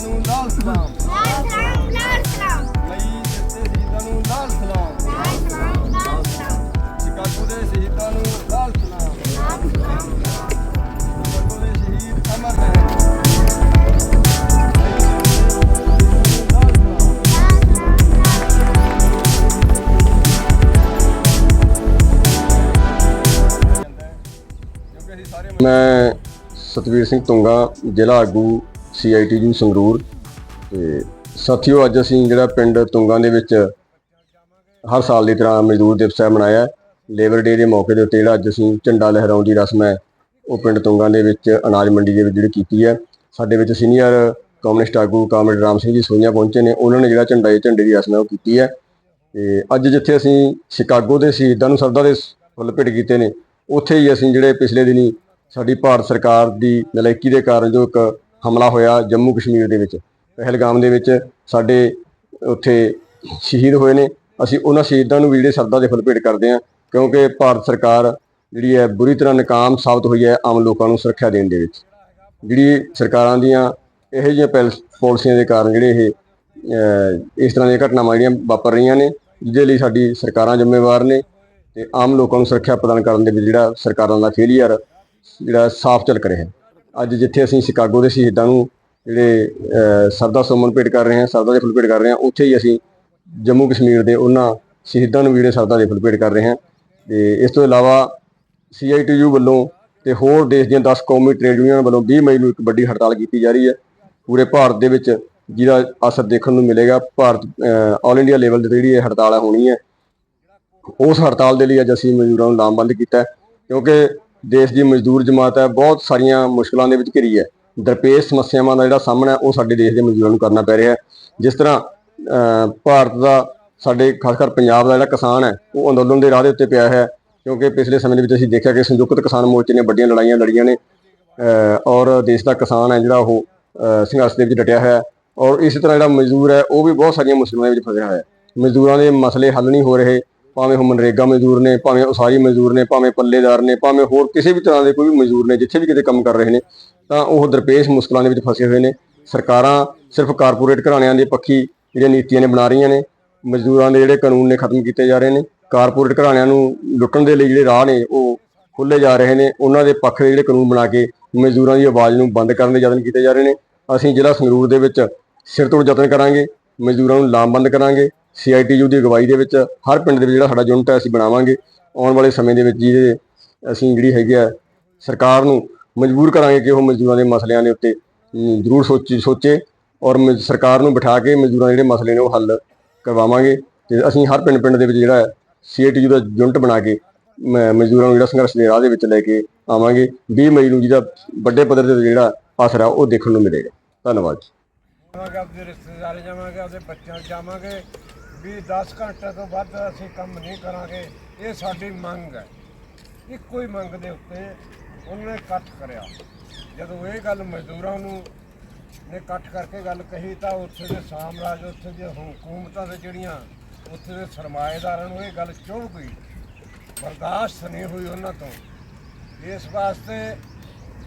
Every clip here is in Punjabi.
ਸ਼ਹੀਦਾਂ ਨੂੰ ਲਾਲ ਸਲਾਮ। ਲਾਲ ਸਲਾਮ ਲਾਲ ਸਲਾਮ। ਲਈ ਦਿੱਤੇ ਸ਼ਹੀਦਾਂ ਨੂੰ ਲਾਲ ਸਲਾਮ। ਲਾਲ ਸਲਾਮ ਲਾਲ ਸਲਾਮ। ਸ਼ਿਕਾਗੋ ਦੇ ਸ਼ਹੀਦਾਂ ਨੂੰ ਲਾਲ ਸਲਾਮ। ਲਾਲ ਸਲਾਮ। ਸ਼ਿਕਾਗੋ ਦੇ ਸ਼ਹੀਦ ਅਮਰ ਰਹੇ ਲਾਲ ਸਲਾਮ ਕਿਉਂਕਿ ਅਸੀਂ ਸਾਰੇ ਮੈਂ ਸਤਵੀਰ ਸਿੰਘ ਤੁੰਗਾ ਜ਼ਿਲ੍ਹਾ ਆਗੂ ਸੀਆਈਟੀਯੂ ਸੰਗਰੂਰ। ਤੇ ਸਾਥੀਓ, ਅੱਜ ਅਸੀਂ ਜਿਹੜਾ ਪਿੰਡ ਤੁੰਗਾ ਦੇ ਵਿੱਚ ਹਰ ਸਾਲ ਦੀ ਤਰ੍ਹਾਂ ਮਜ਼ਦੂਰ ਦਿਵਸ ਹੈ ਮਨਾਇਆ। ਲੇਬਰ ਡੇ ਦੇ ਮੌਕੇ ਦੇ ਉੱਤੇ ਜਿਹੜਾ ਅੱਜ ਅਸੀਂ ਝੰਡਾ ਲਹਿਰਾਉਣ ਦੀ ਰਸਮ ਹੈ, ਉਹ ਪਿੰਡ ਤੁੰਗਾ ਦੇ ਵਿੱਚ ਅਨਾਜ ਮੰਡੀ ਦੇ ਵਿੱਚ ਜਿਹੜੀ ਕੀਤੀ ਹੈ। ਸਾਡੇ ਵਿੱਚ ਸੀਨੀਅਰ ਕਮਿਊਨਿਸਟ ਆਗੂ ਕਾਮਰੇਡ ਰਾਮ ਸਿੰਘ ਜੀ ਸੋਈਆਂ ਪਹੁੰਚੇ ਨੇ। ਉਹਨਾਂ ਨੇ ਜਿਹੜਾ ਝੰਡਾ, ਇਹ ਝੰਡੇ ਦੀ ਰਸਮ ਹੈ, ਉਹ ਕੀਤੀ ਹੈ। ਤੇ ਅੱਜ ਜਿੱਥੇ ਅਸੀਂ ਸ਼ਿਕਾਗੋ ਦੇ ਸ਼ਹੀਦਾਂ ਨੂੰ ਸਰਦਾ ਦੇ ਫੁੱਲ ਭੇਟ ਕੀਤੇ ਨੇ, ਉੱਥੇ ਹੀ ਅਸੀਂ ਜਿਹੜੇ ਪਿਛਲੇ ਦਿਨੀ ਸਾਡੀ ਭਾਰਤ ਸਰਕਾਰ ਦੀ ਨਲਾਇਕੀ ਦੇ ਕਾਰਨ ਜੋ ਇੱਕ ਹਮਲਾ ਹੋਇਆ ਜੰਮੂ ਕਸ਼ਮੀਰ ਦੇ ਵਿੱਚ। ਪਹਿਲਗਾਮ ਦੇ ਵਿੱਚ ਸਾਡੇ ਉੱਥੇ ਸ਼ਹੀਦ ਹੋਏ ਨੇ। ਅਸੀਂ ਉਹਨਾਂ ਸ਼ਹੀਦਾਂ ਨੂੰ ਵੀ ਜਿਹੜੇ ਸਰਦਾ ਦੇ ਫੁੱਲ ਭੇਟ ਕਰਦੇ ਹਾਂ, ਕਿਉਂਕਿ ਭਾਰਤ ਸਰਕਾਰ ਜਿਹੜੀ ਹੈ ਬੁਰੀ ਤਰ੍ਹਾਂ ਨਾਕਾਮ ਸਾਬਤ ਹੋਈ ਹੈ ਆਮ ਲੋਕਾਂ ਨੂੰ ਸੁਰੱਖਿਆ ਦੇਣ ਦੇ ਵਿੱਚ। ਜਿਹੜੀ ਸਰਕਾਰਾਂ ਦੀਆਂ ਇਹੋ ਜਿਹੀਆਂ ਪੈਲ- ਪਾਲਿਸੀਆਂ ਦੇ ਕਾਰਨ ਜਿਹੜੇ ਇਹ ਇਸ ਤਰ੍ਹਾਂ ਦੀਆਂ ਘਟਨਾਵਾਂ ਜਿਹੜੀਆਂ ਵਾਪਰ ਰਹੀਆਂ ਨੇ, ਜਿਹਦੇ ਲਈ ਸਾਡੀ ਸਰਕਾਰਾਂ ਜ਼ਿੰਮੇਵਾਰ ਨੇ ਤੇ ਆਮ ਲੋਕਾਂ ਨੂੰ ਸੁਰੱਖਿਆ ਪ੍ਰਦਾਨ ਕਰਨ ਦੇ ਵਿੱਚ ਜਿਹੜਾ ਸਰਕਾਰਾਂ ਦਾ ਫੇਲੀਅਰ ਜਿਹੜਾ ਸਾਫ਼ ਝਲਕ ਰਿਹਾ। ਹੈ ਅੱਜ ਜਿੱਥੇ ਅਸੀਂ ਸ਼ਿਕਾਗੋ ਦੇ ਸ਼ਹੀਦਾਂ ਨੂੰ ਜਿਹੜੇ ਸਰਦਾ ਸੁਮਨ ਭੇਟ ਕਰ ਰਹੇ ਹਾਂ ਸਰਦਾ ਦੇ ਫੁੱਲ ਭੇਟ ਕਰ ਰਹੇ ਹਾਂ, ਉੱਥੇ ਹੀ ਅਸੀਂ ਜੰਮੂ ਕਸ਼ਮੀਰ ਦੇ ਉਹਨਾਂ ਸ਼ਹੀਦਾਂ ਨੂੰ ਵੀ ਜਿਹੜੇ ਸਰਦਾ ਦੇ ਫੁੱਲ ਭੇਟ ਕਰ ਰਹੇ ਹਾਂ। ਤੇ ਇਸ ਤੋਂ ਇਲਾਵਾ ਸੀਆਈਟੀਯੂ ਵੱਲੋਂ ਤੇ ਹੋਰ ਦੇਸ਼ ਦੀਆਂ 10 ਕੌਮੀ ਟ੍ਰੇਡ ਯੂਨੀਅਨ ਵੱਲੋਂ 20 ਮਈ ਨੂੰ ਇੱਕ ਵੱਡੀ ਹੜਤਾਲ ਕੀਤੀ ਜਾ ਰਹੀ ਹੈ। ਪੂਰੇ ਭਾਰਤ ਦੇ ਵਿੱਚ ਜਿਹਦਾ ਅਸਰ ਦੇਖਣ ਨੂੰ ਮਿਲੇਗਾ, ਭਾਰਤ ਆਲ ਇੰਡੀਆ ਲੈਵਲ ਤੇ ਜਿਹੜੀ ਇਹ ਹੜਤਾਲ ਹੈ ਹੋਣੀ ਹੈ। ਉਸ ਹੜਤਾਲ ਦੇ ਲਈ ਅੱਜ ਅਸੀਂ ਮਜ਼ਦੂਰਾਂ ਨੂੰ ਲਾਮਬੰਦ ਕੀਤਾ ਕਿਉਂਕਿ ਦੇਸ਼ ਦੀ ਮਜ਼ਦੂਰ ਜਮਾਤ ਹੈ ਬਹੁਤ ਸਾਰੀਆਂ ਮੁਸ਼ਕਲਾਂ ਦੇ ਵਿੱਚ ਘਿਰੀ ਹੈ। ਦਰਪੇਸ਼ ਸਮੱਸਿਆਵਾਂ ਦਾ ਜਿਹੜਾ ਸਾਹਮਣਾ ਉਹ ਸਾਡੇ ਦੇਸ਼ ਦੇ ਮਜ਼ਦੂਰਾਂ ਨੂੰ ਕਰਨਾ ਪੈ ਰਿਹਾ ਹੈ। ਜਿਸ ਤਰ੍ਹਾਂ ਅਹ, ਭਾਰਤ ਦਾ ਸਾਡੇ ਖਾਸ ਕਰ ਪੰਜਾਬ ਦਾ ਜਿਹੜਾ ਕਿਸਾਨ ਹੈ ਉਹ ਅੰਦੋਲਨ ਦੇ ਰਾਹ ਦੇ ਉੱਤੇ ਪਿਆ ਹੈ। ਕਿਉਂਕਿ ਪਿਛਲੇ ਸਮੇਂ ਦੇ ਵਿੱਚ ਅਸੀਂ ਦੇਖਿਆ ਕਿ ਸੰਯੁਕਤ ਕਿਸਾਨ ਮੋਰਚੇ ਨੇ ਵੱਡੀਆਂ ਲੜਾਈਆਂ ਲੜੀਆਂ ਨੇ ਅਹ, ਔਰ ਦੇਸ਼ ਦਾ ਕਿਸਾਨ ਹੈ ਜਿਹੜਾ ਉਹ ਅਹ, ਸੰਘਰਸ਼ ਦੇ ਵਿੱਚ ਡਟਿਆ ਹੋਇਆ ਹੈ। ਔਰ ਇਸੇ ਤਰ੍ਹਾਂ ਜਿਹੜਾ ਮਜ਼ਦੂਰ ਹੈ ਉਹ ਵੀ ਬਹੁਤ ਸਾਰੀਆਂ ਮੁਸ਼ਕਲਾਂ ਦੇ ਵਿੱਚ ਫਸਿਆ ਹੋਇਆ ਹੈ। ਮਜ਼ਦੂਰਾਂ ਦੇ ਮਸਲੇ ਹੱਲ ਨਹੀਂ ਹੋ ਰਹੇ। ਭਾਵੇਂ ਉਹ ਮਨਰੇਗਾ ਮਜ਼ਦੂਰ ਨੇ, ਭਾਵੇਂ ਉਸਾਰੀ ਮਜ਼ਦੂਰ ਨੇ, ਭਾਵੇਂ ਪੱਲੇਦਾਰ ਨੇ, ਭਾਵੇਂ ਹੋਰ ਕਿਸੇ ਵੀ ਤਰ੍ਹਾਂ ਦੇ ਕੋਈ ਵੀ ਮਜ਼ਦੂਰ ਨੇ, ਜਿੱਥੇ ਵੀ ਕਿਤੇ ਕੰਮ ਕਰ ਰਹੇ ਨੇ, ਤਾਂ ਉਹ ਦਰਪੇਸ਼ ਮੁਸ਼ਕਲਾਂ ਦੇ ਵਿੱਚ ਫਸੇ ਹੋਏ ਨੇ। ਸਰਕਾਰਾਂ ਸਿਰਫ ਕਾਰਪੋਰੇਟ ਘਰਾਣਿਆਂ ਦੇ ਪੱਖੀ ਜਿਹੜੀਆਂ ਨੀਤੀਆਂ ਨੇ ਬਣਾ ਰਹੀਆਂ ਨੇ, ਮਜ਼ਦੂਰਾਂ ਦੇ ਜਿਹੜੇ ਕਾਨੂੰਨ ਨੇ ਖਤਮ ਕੀਤੇ ਜਾ ਰਹੇ ਨੇ, ਕਾਰਪੋਰੇਟ ਘਰਾਣਿਆਂ ਨੂੰ ਲੁੱਟਣ ਦੇ ਲਈ ਜਿਹੜੇ ਰਾਹ ਨੇ, ਉਹ ਖੁੱਲੇ ਜਾ ਰਹੇ ਨੇ। ਉਹਨਾਂ ਦੇ ਪੱਖ ਦੇ ਜਿਹੜੇ ਕਾਨੂੰਨ ਬਣਾ ਕੇ ਮਜ਼ਦੂਰਾਂ ਦੀ ਆਵਾਜ਼ ਨੂੰ ਬੰਦ ਕਰਨ ਦੇ ਯਤਨ ਕੀਤੇ ਜਾ ਰਹੇ ਨੇ। ਅਸੀਂ ਜ਼ਿਲ੍ਹਾ ਸੰਗਰੂਰ ਦੇ ਵਿੱਚ ਸਿਰ ਤੋਂ ਯਤਨ ਕਰਾਂਗੇ, ਮਜ਼ਦੂਰਾਂ ਨੂੰ ਲਾਮਬੰਦ ਕਰਾਂਗੇ। ਸੀਆਈਟੀਯੂ ਦੀ ਅਗਵਾਈ ਦੇ ਵਿੱਚ ਹਰ ਪਿੰਡ ਦੇ ਵਿੱਚ ਜਿਹੜਾ ਸਾਡਾ ਯੂਨਿਟ ਹੈ, ਅਸੀਂ ਬਣਾਵਾਂਗੇ। ਆਉਣ ਵਾਲੇ ਸਮੇਂ ਦੇ ਵਿੱਚ ਜਿਹਦੇ ਅਸੀਂ ਜਿਹੜੀ ਹੈਗੀ ਆ ਸਰਕਾਰ ਨੂੰ ਮਜਬੂਰ ਕਰਾਂਗੇ ਕਿ ਉਹ ਮਜ਼ਦੂਰਾਂ ਦੇ ਮਸਲਿਆਂ ਦੇ ਉੱਤੇ ਜ਼ਰੂਰ ਸੋਚੇ ਸੋਚੇ ਔਰ ਮ- ਸਰਕਾਰ ਨੂੰ ਬਿਠਾ ਕੇ ਮਜ਼ਦੂਰਾਂ ਦੇ ਜਿਹੜੇ ਮਸਲੇ ਨੇ ਉਹ ਹੱਲ ਕਰਵਾਵਾਂਗੇ। ਤੇ ਅਸੀਂ ਹਰ ਪਿੰਡ ਪਿੰਡ ਦੇ ਵਿੱਚ ਜਿਹੜਾ ਸੀਆਈਟੀਯੂ ਦਾ ਯੂਨਿਟ ਬਣਾ ਕੇ, ਮ- ਮਜ਼ਦੂਰਾਂ ਨੂੰ ਜਿਹੜਾ ਸੰਘਰਸ਼ ਦੇ ਰਾਹ ਦੇ ਵਿੱਚ ਲੈ ਕੇ ਆਵਾਂਗੇ। 20 ਮਈ ਨੂੰ ਜਿਹਦਾ ਵੱਡੇ ਪੱਧਰ ਤੇ ਜਿਹੜਾ ਅਸਰ ਆ, ਉਹ ਦੇਖਣ ਨੂੰ ਮਿਲੇਗਾ। ਧੰਨਵਾਦ ਜੀ। ਜਾਵਾਂਗੇ ਆਪਦੇ ਰਿਸ਼ਤੇਦਾਰ ਜਾਵਾਂਗੇ ਆਪਦੇ ਬੱਚਿਆਂ ਜਾਵਾਂਗੇ। ਵੀ 10 ਘੰਟੇ ਤੋਂ ਵੱਧ ਅਸੀਂ ਕੰਮ ਨਹੀਂ ਕਰਾਂਗੇ, ਇਹ ਸਾਡੀ ਮੰਗ ਹੈ। ਇੱਕੋ ਹੀ ਮੰਗ ਦੇ ਉੱਤੇ ਉਹਨੇ ਇਕੱਠ ਕਰਿਆ। ਜਦੋਂ ਇਹ ਗੱਲ ਮਜ਼ਦੂਰਾਂ ਨੂੰ ਨੇ ਇਕੱਠ ਕਰਕੇ ਗੱਲ ਕਹੀ ਤਾਂ ਉੱਥੇ ਦੇ ਸਾਮਰਾਜ, ਉੱਥੇ ਦੀਆਂ ਹਕੂਮਤਾਂ ਦੇ ਜਿਹੜੀਆਂ ਉੱਥੇ ਦੇ ਸਰਮਾਏਦਾਰਾਂ ਨੂੰ ਇਹ ਗੱਲ ਚੁਭ ਗਈ। ਬਰਦਾਸ਼ਤ ਨਹੀਂ ਹੋਈ ਉਹਨਾਂ ਤੋਂ। ਇਸ ਵਾਸਤੇ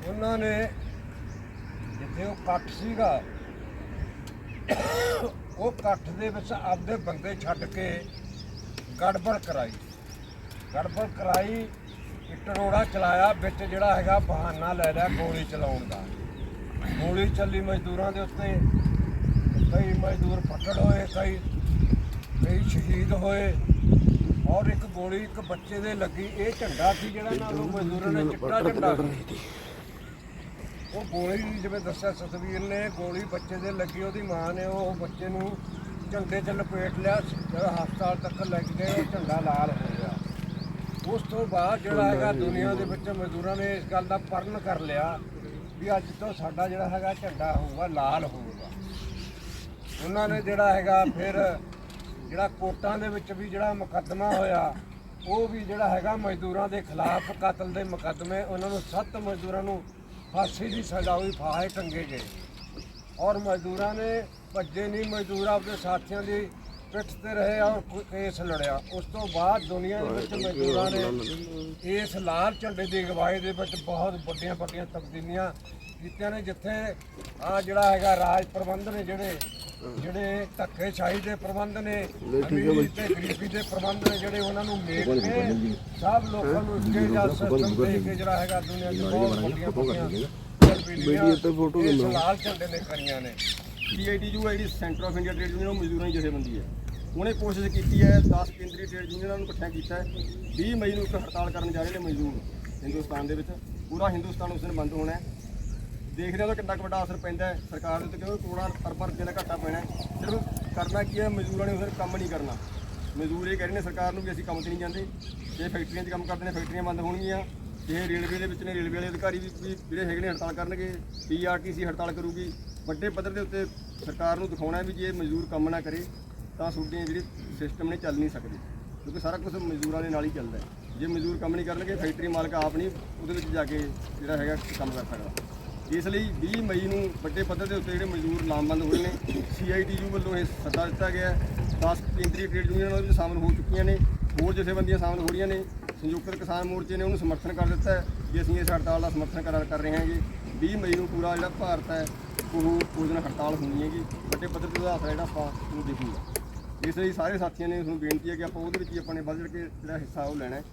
ਉਹਨਾਂ ਨੇ ਜਿੱਥੇ ਉਹ ਇਕੱਠ ਸੀਗਾ ਉਹ ਇਕੱਠ ਦੇ ਵਿੱਚ ਆਪਦੇ ਬੰਦੇ ਛੱਡ ਕੇ ਗੜਬੜ ਕਰਾਈ। ਗੜਬੜ ਕਰਾਈ ਇੱਕ ਰੋੜਾ ਚਲਾਇਆ ਵਿੱਚ ਜਿਹੜਾ ਹੈਗਾ ਬਹਾਨਾ ਲੈ ਲਿਆ ਗੋਲੀ ਚਲਾਉਣ ਦਾ। ਗੋਲੀ ਚੱਲੀ ਮਜ਼ਦੂਰਾਂ ਦੇ ਉੱਤੇ। ਕਈ ਮਜ਼ਦੂਰ ਫੱਟੜ ਹੋਏ ਕਈ ਕਈ ਸ਼ਹੀਦ ਹੋਏ। ਔਰ ਇੱਕ ਗੋਲੀ ਇੱਕ ਬੱਚੇ ਦੇ ਲੱਗੀ। ਇਹ ਝੰਡਾ ਸੀ ਜਿਹੜਾ ਨਾਲ ਮਜ਼ਦੂਰਾਂ ਨੇ ਚਿੱਟਾ ਝੰਡਾ ਸੀ। ਉਹ ਗੋਲੀ ਜਿਵੇਂ ਦੱਸਿਆ ਸਤਵੀਰ ਨੇ ਗੋਲੀ ਬੱਚੇ ਦੇ ਲੱਗੀ ਉਹਦੀ ਮਾਂ ਨੇ ਉਹ ਬੱਚੇ ਨੂੰ ਝੰਡੇ 'ਚ ਲਪੇਟ ਲਿਆ ਜਦੋਂ ਹਸਪਤਾਲ ਤੱਕ ਲੈ ਕੇ ਗਏ ਉਹ ਝੰਡਾ ਲਾਲ ਹੋ ਗਿਆ। ਉਸ ਤੋਂ ਬਾਅਦ ਜਿਹੜਾ ਹੈਗਾ ਦੁਨੀਆ ਦੇ ਵਿੱਚ ਮਜ਼ਦੂਰਾਂ ਨੇ ਇਸ ਗੱਲ ਦਾ ਪਰਨ ਕਰ ਲਿਆ ਵੀ ਅੱਜ ਤੋਂ ਸਾਡਾ ਜਿਹੜਾ ਹੈਗਾ ਝੰਡਾ ਹੋਊਗਾ ਲਾਲ ਹੋਊਗਾ। ਉਹਨਾਂ ਨੇ ਜਿਹੜਾ ਹੈਗਾ ਫਿਰ ਜਿਹੜਾ ਕੋਟਾਂ ਦੇ ਵਿੱਚ ਵੀ ਜਿਹੜਾ ਮੁਕੱਦਮਾ ਹੋਇਆ ਉਹ ਵੀ ਜਿਹੜਾ ਹੈਗਾ ਮਜ਼ਦੂਰਾਂ ਦੇ ਖਿਲਾਫ ਕਤਲ ਦੇ ਮੁਕੱਦਮੇ ਉਹਨਾਂ ਨੂੰ ਸੱਤ ਮਜ਼ਦੂਰਾਂ ਨੂੰ ਫਾਂਸੀ ਦੀ ਸਜ਼ਾ ਹੋਈ ਫਾਹੇ ਟੰਗੇ ਗਏ। ਔਰ ਮਜ਼ਦੂਰਾਂ ਨੇ ਭੱਜੇ ਨਹੀਂ ਮਜ਼ਦੂਰ ਆਪਦੇ ਸਾਥੀਆਂ ਦੀ ਪਿੱਠ ਤੇ ਰਹੇ ਔਰ ਕੇਸ ਲੜਿਆ। ਉਸ ਤੋਂ ਬਾਅਦ ਦੁਨੀਆ ਦੇ ਵਿੱਚ ਮਜ਼ਦੂਰਾਂ ਨੇ ਇਸ ਲਾਲ ਝੰਡੇ ਦੀ ਅਗਵਾਈ ਦੇ ਵਿੱਚ ਬਹੁਤ ਵੱਡੀਆਂ ਵੱਡੀਆਂ ਤਬਦੀਲੀਆਂ ਕੀਤਿਆਂ ਨੇ ਜਿੱਥੇ ਆ ਜਿਹੜਾ ਹੈਗਾ ਰਾਜ ਪ੍ਰਬੰਧ ਨੇ ਜਿਹੜੇ ਜਿਹੜੇ ਧੱਕੇਸ਼ਾਹੀ ਦੇ ਪ੍ਰਬੰਧ ਨੇ ਅਮੀਰੀ ਤੇ ਗਰੀਬੀ ਦੇ ਪ੍ਰਬੰਧ ਨੇ ਜਿਹੜੇ ਉਹਨਾਂ ਨੂੰ ਮੇਟ ਕੇ ਸਭ ਲੋਕਾਂ ਨੂੰ ਇੱਕੇ ਜਿਹਾ ਸਿਸਟਮ ਦੇ ਕੇ ਜਿਹੜਾ ਹੈਗਾ ਦੁਨੀਆ 'ਚ ਬਹੁਤ ਵੱਡੀਆਂ ਵੱਡੀਆਂ ਤੇ ਫੋਟੋ ਲਾਲ ਝੰਡੇ ਨੇ ਕਰੀਆਂ ਨੇ। ਸੀਆਈਟੀਯੂ ਜਿਹੜੀ centre of India trade union ਉਹ ਮਜ਼ਦੂਰਾਂ ਦੀ ਜਥੇਬੰਦੀ ਹੈ। ਉਹਨੇ ਕੋਸ਼ਿਸ਼ ਕੀਤੀ ਹੈ 10 ਕੇਂਦਰੀ ਟ੍ਰੇਡ ਯੂਨੀਅਨਾਂ ਨੂੰ ਇਕੱਠਿਆਂ ਕੀਤਾ ਹੈ। 20 ਮਈ ਨੂੰ ਇੱਕ ਹੜਤਾਲ ਕਰਨ ਜਾ ਰਹੇ ਨੇ ਮਜ਼ਦੂਰ ਹਿੰਦੁਸਤਾਨ ਦੇ ਵਿੱਚ। ਪੂਰਾ ਹਿੰਦੁਸਤਾਨ ਉਸ ਦਿਨ ਬੰਦ ਹੋਣਾ ਹੈ। ਦੇਖਦੇ ਹਾਂ ਉਹਦਾ ਕਿੰਨਾ ਕੁ ਵੱਡਾ ਅਸਰ ਪੈਂਦਾ ਹੈ। ਸਰਕਾਰ ਦੇ ਉੱਤੇ ਕਿਉਂਕਿ ਕਰੋੜਾਂ ਅਰਬਾਂ ਰੁਪਏ ਦਾ ਘਾਟਾ ਪੈਣਾ ਹੈ। ਸਿਰਫ ਕਰਨਾ ਕੀ ਹੈ, ਮਜ਼ਦੂਰਾਂ ਨੇ ਉਸ ਕੰਮ ਨਹੀਂ ਕਰਨਾ। ਮਜ਼ਦੂਰ ਇਹ ਕਹਿ ਰਹੇ ਨੇ ਸਰਕਾਰ ਨੂੰ ਵੀ ਅਸੀਂ ਕੰਮ ਤੇ ਨਹੀਂ ਜਾਂਦੇ। ਜੇ ਫੈਕਟਰੀਆਂ 'ਚ ਕੰਮ ਕਰਦੇ ਨੇ, ਫੈਕਟਰੀਆਂ ਬੰਦ ਹੋਣਗੀਆਂ। ਜੇ ਰੇਲਵੇ ਦੇ ਵਿੱਚ ਨੇ, ਰੇਲਵੇ ਵਾਲੇ ਅਧਿਕਾਰੀ ਵੀ ਜਿਹੜੇ ਹੈਗੇ ਨੇ ਹੜਤਾਲ ਕਰਨਗੇ। ਪੀਆਰਟੀਸੀ ਹੜਤਾਲ ਕਰੂਗੀ। ਵੱਡੇ ਪੱਧਰ ਦੇ ਉੱਤੇ ਸਰਕਾਰ ਨੂੰ ਦਿਖਾਉਣਾ ਵੀ ਜੇ ਮਜ਼ਦੂਰ ਕੰਮ ਨਾ ਕਰੇ, ਤਾਂ ਤੁਹਾਡੇ ਜਿਹੜੇ ਸਿਸਟਮ ਨੇ ਚੱਲ ਨਹੀਂ ਸਕਦੇ। ਕਿਉਂਕਿ ਸਾਰਾ ਕੁਝ ਮਜ਼ਦੂਰਾਂ ਦੇ ਨਾਲ ਹੀ ਚੱਲਦਾ ਜੇ ਮਜ਼ਦੂਰ ਕੰਮ ਨਹੀਂ ਕਰਨਗੇ, ਫੈਕਟਰੀ ਮਾਲਕ ਆਪ ਨਹੀਂ ਉਹਦੇ ਵਿੱਚ ਜਾ ਕੇ ਜਿਹੜਾ ਹੈਗਾ ਕੰਮ ਕਰ ਸਕਦਾ। ਇਸ ਲਈ 20 ਮਈ ਨੂੰ ਵੱਡੇ ਪੱਧਰ ਦੇ ਉੱਤੇ ਜਿਹੜੇ ਮਜ਼ਦੂਰ ਲਾਮਬੰਦ ਹੋਏ ਨੇ ਸੀਆਈਟੀਯੂ ਵੱਲੋਂ ਇਹ ਸੱਦਾ ਦਿੱਤਾ ਗਿਆ ਹੈ। 10 ਕੇਂਦਰੀ ਟ੍ਰੇਡ ਯੂਨੀਅਨਾਂ ਵੀ ਸ਼ਾਮਲ ਹੋ ਚੁੱਕੀਆਂ ਨੇ, ਹੋਰ ਜਥੇਬੰਦੀਆਂ ਸ਼ਾਮਲ ਹੋ ਰਹੀਆਂ ਨੇ। ਸੰਯੁਕਤ ਕਿਸਾਨ ਮੋਰਚੇ ਨੇ ਉਹਨੂੰ ਸਮਰਥਨ ਕਰ ਦਿੱਤਾ ਹੈ ਕਿ ਅਸੀਂ ਇਸ ਹੜਤਾਲ ਦਾ ਸਮਰਥਨ ਕਰ ਰਹੇ ਹਾਂਗੇ। 20 ਮਈ ਨੂੰ ਪੂਰਾ ਜਿਹੜਾ ਭਾਰਤ ਹੈ, ਉਹ ਉਸ ਦਿਨ ਹੜਤਾਲ ਹੋਣੀ ਹੈਗੀ। ਵੱਡੇ ਪੱਧਰ ਤੇ ਉਹਦਾ ਜਿਹੜਾ ਆਪਾਂ ਨੂੰ ਦੇਖੂਗਾ ਇਸ ਲਈ ਸਾਰੇ ਸਾਥੀਆਂ ਨੇ ਤੁਹਾਨੂੰ ਬੇਨਤੀ ਹੈ ਕਿ ਆਪਾਂ ਉਹਦੇ ਵਿੱਚ ਹੀ ਆਪਾਂ ਨੇ ਵੱਧ ਚੜ੍ਹ ਕੇ ਜਿਹੜਾ ਹਿੱਸਾ ਉਹ ਲੈਣਾ ਹੈ।